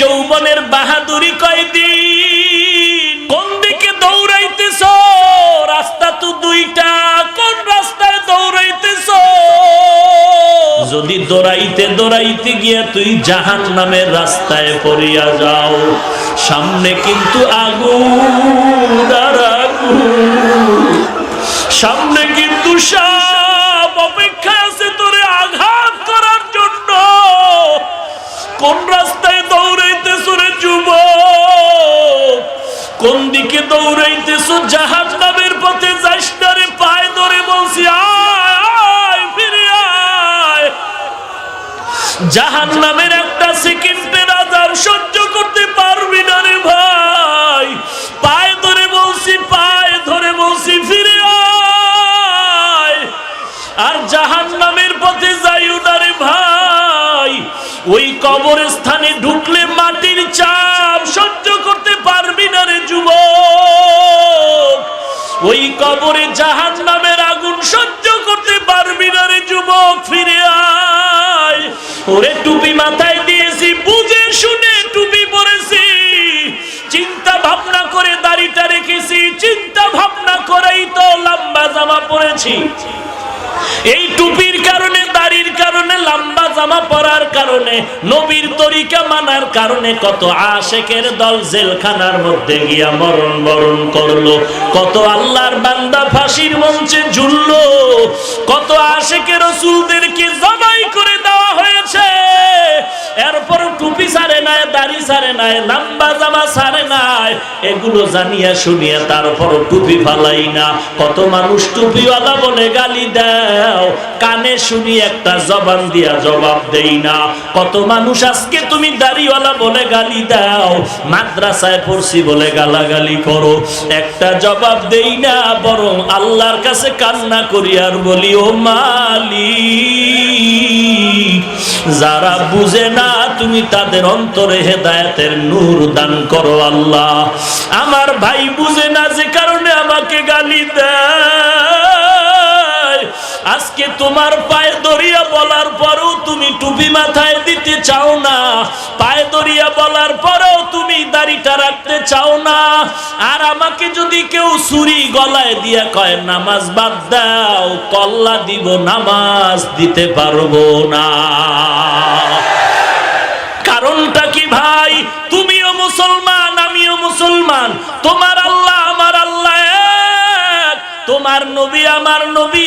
যৌবনের বাহাদুরি কয়দিন? কোন দিকে দৌড়াইতেছ? রাস্তা তো দুইটা, কোন রাস্তায় দৌড়াইতেছ? যদি দৌড়াইতে দৌড়াইতে গিয়া তুই জাহান নামের রাস্তায় পড়িয়া যাও, সামনে কিন্তু আগুন। সামনে কিন্তু সাপ অপেক্ষা আছে তোরে আঘাত করার জন্য। কোন রাস্তায় কোন দিকে দৌড়াইতেছ? জাহাজ নামের পথে যাস না রে পায়ে ধরে বলছি আয়, ফিরে আয়। জাহান নামের একটা সেকেন্ডের আজার সহ্য করতে পারবি না রে ভাই। পায়ে ধরে বলছি পায়ে ধরে বলছি ফিরে আয়। আর জাহান নামের পথে যাইও না রে ভাই। ওই কবরস্থানে ঢুকলে মাটির চাপ সহ্য ওরে টুপি মাথায় দিয়েছি, বুঝে শুনে টুপি পরেছি। চিন্তা ভাবনা করে দাড়িটা রেখেছি, চিন্তা ভাবনা করেই তো লম্বা জামা পরেছি। এই টুপির কারণে, দাড়ির কারণে, লম্বা জামা পরার কারণে, নবীর তরিকা মানার কারণে কত আশেকের দল জেলখানার মধ্যে গিয়া মরণ বরণ করল, কত আল্লাহর বান্দা ফাঁসির মঞ্চে ঝুললো, কত আশেকের রসুলদেরকে হয়েছে এরপর টুপি সারে নাই, দাড়ি সারে নাই, লম্বা জামা সারে নাই, এগুলো জানিয়া শুনিয়া তারপর টুপি ফালাই না। কত মানুষ টুপিওয়ালা বলে গালি দাও, কানে শুনি একটা জবান দিয়া জবাব দেই না। কত মানুষ আজকে তুমি দাড়িওয়ালা বলে গালি দাও, মাদ্রাসায় পড়ছি বলে গালাগালি করো। একটা জবাব দেই না, বরং আল্লাহর কাছে কান্না করি আর বলি, ও মালিক যারা বুঝে না, তুমি তাদের অন্তরে হেদায়তের নূর দান করো আল্লাহ। আমার ভাই বুঝে না যে কারণে আমাকে গালি দেয়। তোমার পায়ে দরিয়া বলার পরও তুমি টুপি মাথায় দিতে চাও না। পায়ে দরিয়া বলার পরেও তুমি দাড়িটা রাখতে চাও না। আর আমাকে যদি কেউ ছুরি গলায় দিয়া কয়, নামাজ বাদ দাও, কল্লা দিব, নামাজ দিতে পারব না। কারণটা কি ভাই? তুমিও মুসলমান, আমিও মুসলমান। তোমার তোমার নবী আমার নবী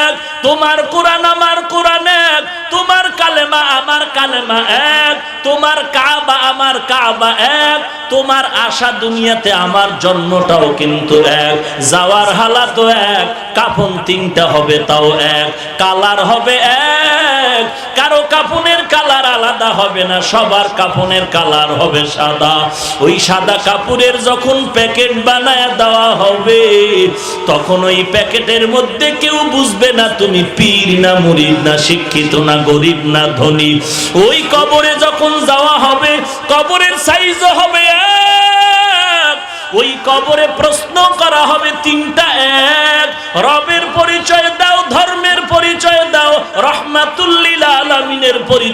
এক, তোমার কোরআন আমার কোরআন এক, তোমার কালেমা আমার কালেমা এক, তোমার কাবা আমার কাবা এক, তোমার আশা দুনিয়াতে আমার জন্মটাও কিন্তু এক, যাওয়ার হালাতও এক, কাফন তিনটা হবে তাও এক, কালার হবে এক কারও কাপনের কালার আলাদা হবে না, সবার কাপনের কালার হবে সাদা। ওই সাদা কাপড়ের যখন প্যাকেট বানায় দেওয়া হবে, তখন ওই প্যাকেটের মধ্যে কেউ বুঝবে না তুমি পীর না মুরিদ না শিক্ষিত না গরিব না ধনী। ওই কবরে যখন যাওয়া হবে, কবরের সাইজও হবে ওই কবরে প্রশ্ন করা হবে তিনটা এক। রবের পরিচয় দাও ধর্মের আলমিনের পরিচয়